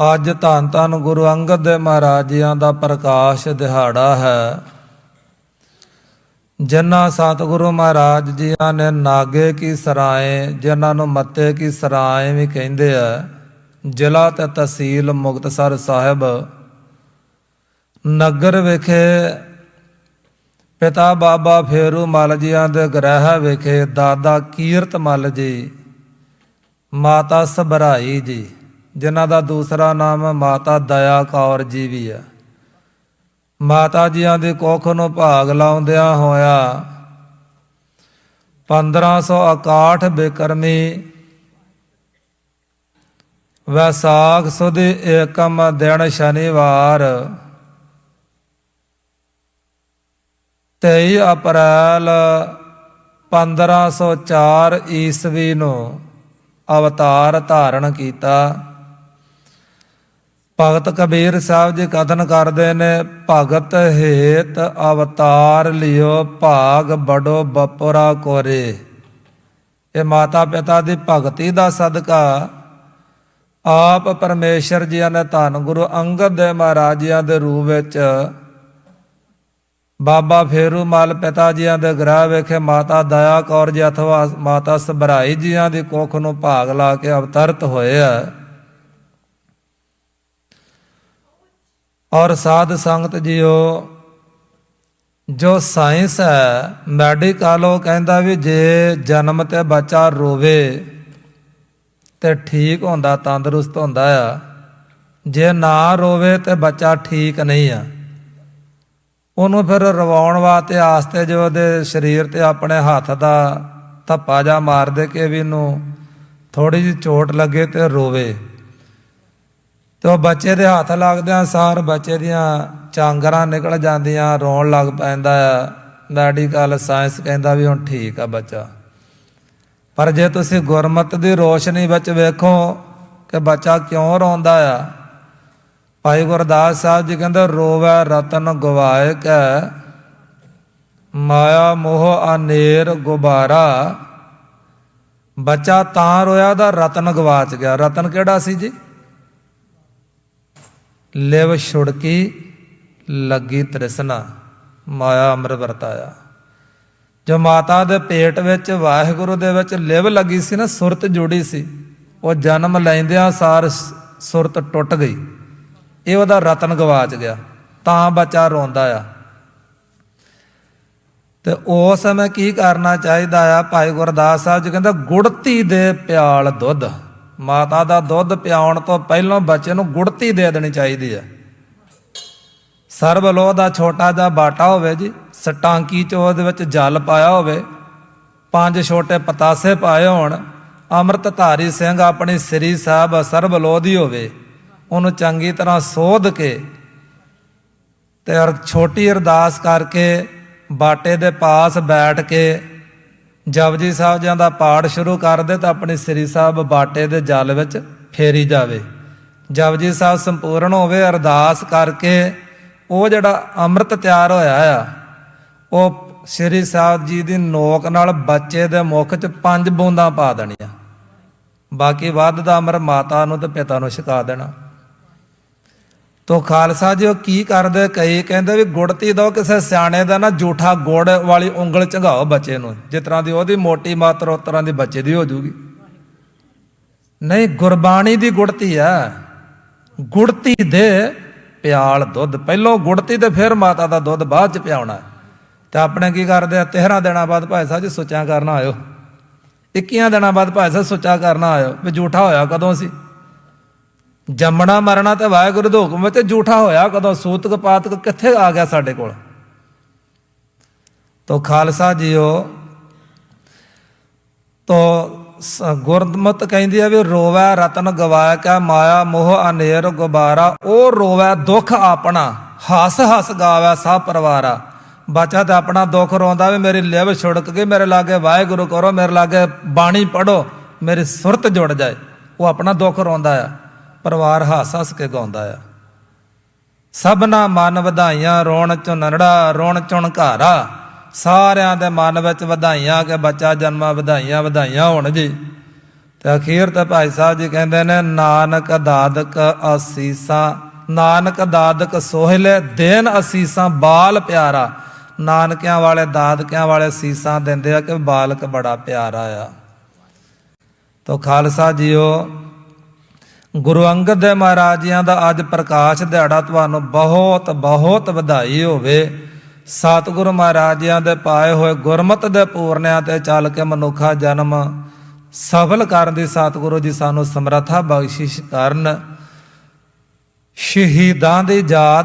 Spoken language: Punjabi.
ਅੱਜ ਧੰਨ ਧੰਨ ਗੁਰੂ ਅੰਗਦ ਦੇਵ ਮਹਾਰਾਜਿਆਂ ਦਾ ਪ੍ਰਕਾਸ਼ ਦਿਹਾੜਾ ਹੈ। ਜਿਨ੍ਹਾਂ ਸਤਿਗੁਰੂ ਮਹਾਰਾਜ ਜੀਆਂ ਨੇ ਨਾਗੇ ਕੀ ਸਰਾਏ, ਜਿਨ੍ਹਾਂ ਨੂੰ ਮੱਤੇ ਕੀ ਸਰਾਏ ਵੀ ਕਹਿੰਦੇ ਆ, ਜ਼ਿਲ੍ਹਾ ਤੇ ਤਹਿਸੀਲ ਮੁਕਤਸਰ ਸਾਹਿਬ। ਨਗਰ ਵਿਖੇ ਪਿਤਾ ਬਾਬਾ ਫੇਰੂ ਮਲ ਜੀਆਂ ਦੇ ਗ੍ਰਹਿ ਵਿਖੇ ਦਾਦਾ ਕੀਰਤ ਮਲ ਜੀ, ਮਾਤਾ ਸਭਰਾਈ ਜੀ। ਜਿਨ੍ਹਾਂ ਦਾ ਦੂਸਰਾ ਨਾਮ ਮਾਤਾ ਦਇਆ ਕੌਰ ਜੀ ਵੀ ਹੈ। ਮਾਤਾ ਜੀਆਂ ਦੀ ਕੁੱਖ ਨੂੰ ਭਾਗ ਲਾਉਂਦਿਆਂ ਹੋਇਆ 1561 ਬਿਕਰਮੀ ਵੈਸਾਖ ਸੁਦੀ ਏਕਮ ਦਿਨ ਸ਼ਨੀਵਾਰ 23 ਅਪ੍ਰੈਲ 1504 ਈਸਵੀ ਨੂੰ ਅਵਤਾਰ ਧਾਰਨ ਕੀਤਾ। ਭਗਤ ਕਬੀਰ ਸਾਹਿਬ ਜੀ ਕਥਨ ਕਰਦੇ ਨੇ, ਭਗਤ ਹੇਤ ਅਵਤਾਰ ਲਿਓ ਭਾਗ ਬੜੋ ਬਪਰਾ ਕੋਰੇ। ਇਹ ਮਾਤਾ ਪਿਤਾ ਦੀ ਭਗਤੀ ਦਾ ਸਦਕਾ, ਆਪ ਪਰਮੇਸ਼ਰ ਜੀ ਨੇ ਧੰਨ ਗੁਰੂ ਅੰਗਦ ਦੇਵ ਮਹਾਰਾਜਿਆਂ ਦੇ ਰੂਪ ਵਿੱਚ, ਬਾਬਾ ਫੇਰੂ ਮਾਲ ਪਿਤਾ ਜੀਆਂ ਦੇ ਗ੍ਰਹਿ ਵਿਖੇ ਮਾਤਾ ਦਇਆ ਕੌਰ ਜੀ ਅਥਵਾ ਮਾਤਾ ਸਬਰਾਈ ਜੀਆਂ ਦੀ ਕੁੱਖ ਨੂੰ ਭਾਗ ਲਾ ਕੇ ਅਵਤਰਤ ਹੋਏ ਆ। ਔਰ ਸਾਧ ਸੰਗਤ ਜੀਓ, ਜੋ ਸਾਇੰਸ ਹੈ, ਮੈਡੀਕਲ ਉਹ ਕਹਿੰਦਾ ਵੀ ਜੇ ਜਨਮ ਤੇ ਬੱਚਾ ਰੋਵੇ ਤੇ ਠੀਕ ਹੁੰਦਾ, ਤੰਦਰੁਸਤ ਹੁੰਦਾ ਆ, ਜੇ ਨਾ ਰੋਵੇ ਤੇ ਬੱਚਾ ਠੀਕ ਨਹੀਂ ਆ। ਉਹਨੂੰ ਫਿਰ ਰਵਾਉਣ ਵਾਸਤੇ ਆਸਤੇ ਜੋ ਉਹਦੇ ਸਰੀਰ ਤੇ ਆਪਣੇ ਹੱਥ ਦਾ ਧੱਪਾ ਜਾ ਮਾਰ ਦੇ ਕੇ ਵੀ ਇਹਨੂੰ ਥੋੜੀ ਜਿਹੀ ਚੋਟ ਲੱਗੇ ਤੇ ਰੋਵੇ। ਤੇ ਉਹ ਬੱਚੇ ਦੇ ਹੱਥ ਲੱਗਦਿਆਂ ਸਾਰ ਬੱਚੇ ਦੀਆਂ ਚਾਂਗਰਾਂ ਨਿਕਲ ਜਾਂਦੀਆਂ, ਰੋਣ ਲੱਗ ਪੈਂਦਾ ਆ। ਮੈਡੀਕਲ ਸਾਇੰਸ ਕਹਿੰਦਾ ਵੀ ਹੁਣ ਠੀਕ ਆ ਬੱਚਾ। ਪਰ ਜੇ ਤੁਸੀਂ ਗੁਰਮਤ ਦੀ ਰੋਸ਼ਨੀ ਵਿੱਚ ਵੇਖੋ ਕਿ ਬੱਚਾ ਕਿਉਂ ਰੋਂਦਾ ਆ, ਭਾਈ ਗੁਰਦਾਸ ਸਾਹਿਬ ਜੀ ਕਹਿੰਦੇ, ਰੋਵੇ ਰਤਨ ਗਵਾਏ ਕੈ ਮਾਇਆ ਮੋਹ ਅਨੇਰ ਗੁਬਾਰਾ। ਬੱਚਾ ਤਾਂ ਰੋਇਆ ਦਾ ਰਤਨ ਗਵਾਚ ਗਿਆ। ਰਤਨ ਕਿਹੜਾ ਸੀ ਜੀ? ਲਿਵ ਛੁੜਕੀ ਲੱਗੀ ਤ੍ਰਿਸ਼ਨਾ, ਮਾਇਆ ਅੰਮ੍ਰਿਤ ਵਰਤਾਇਆ। ਜੋ ਮਾਤਾ ਦੇ ਪੇਟ ਵਿੱਚ, ਵਾਹਿਗੁਰੂ ਦੇ ਵਿੱਚ ਲਿਵ ਲੱਗੀ ਸੀ ਨਾ, ਸੁਰਤ ਜੁੜੀ ਸੀ, ਉਹ ਜਨਮ ਲੈਂਦਿਆਂ ਸਾਰ ਸੁਰਤ ਟੁੱਟ ਗਈ। ਇਹ ਉਹਦਾ ਰਤਨ ਗਵਾਚ ਗਿਆ, ਤਾਂ ਬੱਚਾ ਰੋਂਦਾ ਆ। ਤੇ ਉਸ ਸਮੇਂ ਕੀ ਕਰਨਾ ਚਾਹੀਦਾ ਆ? ਭਾਈ ਗੁਰਦਾਸ ਸਾਹਿਬ ਜੀ ਕਹਿੰਦਾ, ਗੁੜਤੀ ਦੇ ਪਿਆਲ ਦੁੱਧ। ਮਾਤਾ ਦਾ ਦੁੱਧ ਪਿਆਉਣ ਤੋਂ ਪਹਿਲਾਂ ਬੱਚੇ ਨੂੰ ਗੁੜਤੀ ਦੇ ਦੇਣੀ ਚਾਹੀਦੀ ਹੈ। ਸਰਬ ਲੋਹ ਦਾ ਛੋਟਾ ਜਿਹਾ ਬਾਟਾ ਹੋਵੇ ਜੀ, ਸਟਾਂਕੀ ਚ ਉਹਦੇ ਵਿੱਚ ਜਲ ਪਾਇਆ ਹੋਵੇ, ਪੰਜ ਛੋਟੇ ਪਤਾਸੇ ਪਾਏ ਹੋਣ, ਅੰਮ੍ਰਿਤਧਾਰੀ ਸਿੰਘ ਆਪਣੀ ਸ੍ਰੀ ਸਾਹਿਬ ਸਰਬ ਲੋਹ ਦੀ ਹੋਵੇ, ਉਹਨੂੰ ਚੰਗੀ ਤਰ੍ਹਾਂ ਸੋਧ ਕੇ ਤੇ ਛੋਟੀ ਅਰਦਾਸ ਕਰਕੇ ਬਾਟੇ ਦੇ ਪਾਸ ਬੈਠ ਕੇ ਜਪਜੀ ਸਾਹਿਬ ਜੀ ਦਾ ਪਾਠ ਸ਼ੁਰੂ ਕਰ ਦੇ ਤਾਂ ਆਪਣੀ ਸ੍ਰੀ ਸਾਹਿਬ ਬਾਟੇ ਦੇ ਜਲ ਵਿੱਚ ਫੇਰੀ ਜਾਵੇ। ਜਪਜੀ ਸਾਹਿਬ ਸੰਪੂਰਨ ਹੋਵੇ, ਅਰਦਾਸ ਕਰਕੇ ਉਹ ਜਿਹੜਾ ਅੰਮ੍ਰਿਤ ਤਿਆਰ ਹੋਇਆ ਆ, ਉਹ ਸ੍ਰੀ ਸਾਹਿਬ ਜੀ ਦੀ ਨੋਕ ਨਾਲ ਬੱਚੇ ਦੇ ਮੁਖ 'ਚ ਪੰਜ ਬੂੰਦਾਂ ਪਾ ਦੇਣੀਆਂ। ਬਾਕੀ ਵੱਧ ਦਾ ਅਮਰ ਮਾਤਾ ਨੂੰ ਤੇ ਪਿਤਾ ਨੂੰ ਛਕਾ ਦੇਣਾ। ਤੋ ਖਾਲਸਾ ਜੀ ਉਹ ਕੀ ਕਰਦੇ ਕਈ ਕਹਿੰਦੇ ਵੀ ਗੁੜਤੀ ਦੋ ਕਿਸੇ ਸਿਆਣੇ ਦਾ ਨਾ ਝੂਠਾ ਗੁੜ ਵਾਲੀ ਉਂਗਲ ਝੰਗਾਓ ਬੱਚੇ ਨੂੰ। ਜਿਸ ਤਰ੍ਹਾਂ ਦੀ ਉਹਦੀ ਮੋਟੀ ਮਾਤਰ, ਉਸ ਤਰ੍ਹਾਂ ਦੀ ਬੱਚੇ ਦੀ ਹੋ ਜੂਗੀ। ਨਹੀਂ, ਗੁਰਬਾਣੀ ਦੀ ਗੁੜਤੀ ਆ। ਗੁੜਤੀ ਦੇ ਪਿਆਲ ਦੁੱਧ। ਪਹਿਲੋਂ ਗੁੜਤੀ ਤੇ ਫਿਰ ਮਾਤਾ ਦਾ ਦੁੱਧ ਬਾਅਦ ਚ ਪਿਆਉਣਾ। ਤੇ ਆਪਣੇ ਕੀ ਕਰਦੇ ਆ? 13 ਦਿਨਾਂ ਬਾਅਦ ਭਾਈ ਸਾਹਿਬ ਜੀ ਸੁੱਚਾ ਕਰਨਾ ਆਇਓ। 21 ਦਿਨਾਂ ਬਾਅਦ ਭਾਈ ਸਾਹਿਬ ਸੁੱਚਾ ਕਰਨਾ ਆਇਓ। ਵੀ ਝੂਠਾ ਹੋਇਆ ਕਦੋਂ ਸੀ? ਜੰਮਣਾ ਮਰਨਾ ਤੇ ਵਾਹਿਗੁਰੂ ਦੇ ਹੁਕਮ ਵਿੱਚ ਝੂਠਾ ਹੋਇਆ ਕਦੋਂ ਸੂਤਕ ਪਾਤਕ ਕਿੱਥੇ ਆ ਗਿਆ ਸਾਡੇ ਕੋਲ? ਤੋ ਖਾਲਸਾ ਜੀਓ, ਤੋ ਸ- ਗੁਰਮਤ ਕਹਿੰਦੀ ਆ ਵੀ ਰੋਵੈ ਰਤਨ ਗਵਾਇਆ ਕਾ ਮਾਇਆ ਮੋਹ ਅਨੇਰ ਗੁਬਾਰਾ, ਉਹ ਰੋਵੈ ਦੁੱਖ ਆਪਣਾ, ਹੱਸ ਹੱਸ ਗਾਵੈ ਸਭ ਪਰਿਵਾਰਾ। ਬੱਚਾ ਤੇ ਆਪਣਾ ਦੁੱਖ ਰੋਂਦਾ ਵੀ ਮੇਰੀ ਲਿਵ ਛੁੜਕ ਕੇ ਮੇਰੇ ਲਾਗੇ ਵਾਹਿਗੁਰੂ ਕਰੋ, ਮੇਰੇ ਲਾਗੇ ਬਾਣੀ ਪੜੋ ਮੇਰੀ ਸੁਰਤ ਜੁੜ ਜਾਏ, ਉਹ ਆਪਣਾ ਦੁੱਖ ਰੋਂਦਾ ਆ। ਪਰਿਵਾਰ ਹੱਸ ਹੱਸ ਕੇ ਗਾਉਂਦਾ ਆ। ਸਭਨਾ ਮਨ ਵਧਾਈਆਂ, ਰੋਣ ਚੁਨੜਾ ਰੋਣ ਚੁਣਕਾਰਾ ਸਾਰਿਆਂ ਦੇ ਮਨ ਵਿੱਚ ਵਧਾਈਆਂ ਕਿ ਬੱਚਾ ਜਨਮਾ ਵਧਾਈਆਂ ਵਧਾਈਆਂ ਹੋਣ ਜੀ। ਤੇ ਅਖੀਰ ਤੇ ਭਾਈ ਸਾਹਿਬ ਜੀ ਕਹਿੰਦੇ ਨੇ, ਨਾਨਕ ਦਾਦਕ ਅਸੀਸਾਂ, ਨਾਨਕ ਦਾਦਕ ਸੋਹਿਲੇ ਦੇਨ ਅਸੀਸਾਂ ਬਾਲ ਪਿਆਰਾ। ਨਾਨਕਿਆਂ ਵਾਲੇ ਦਾਦਕਿਆਂ ਵਾਲੇ ਸੀਸਾਂ ਦਿੰਦੇ ਆ ਕਿ ਬਾਲਕ ਬੜਾ ਪਿਆਰਾ ਆ। ਤੋ ਖਾਲਸਾ ਜੀਓ ਗੁਰੂ ਅੰਗਦ ਦੇਵ ਮਹਾਰਾਜ ਜੀਆਂ ਦਾ ਅੱਜ ਪ੍ਰਕਾਸ਼ ਦਿਹਾੜਾ ਤੁਹਾਨੂੰ ਬਹੁਤ ਬਹੁਤ ਵਧਾਈ ਹੋਵੇ। ਸਤਿਗੁਰੂ ਮਹਾਰਾਜ ਜੀਆਂ ਦੇ ਪਾਏ ਹੋਏ ਗੁਰਮਤ ਦੇ ਪੂਰਨਿਆਂ ਤੇ ਚੱਲ ਕੇ ਮਨੁੱਖਾ ਜਨਮ ਸਫਲ ਕਰਨ ਦੀ ਸਤਿਗੁਰੂ ਜੀ ਸਾਨੂੰ ਸਮਰੱਥਾ ਬਖਸ਼ਿਸ਼ ਕਰਨ। ਸ਼ਹੀਦਾਂ ਦੀ ਯਾਦ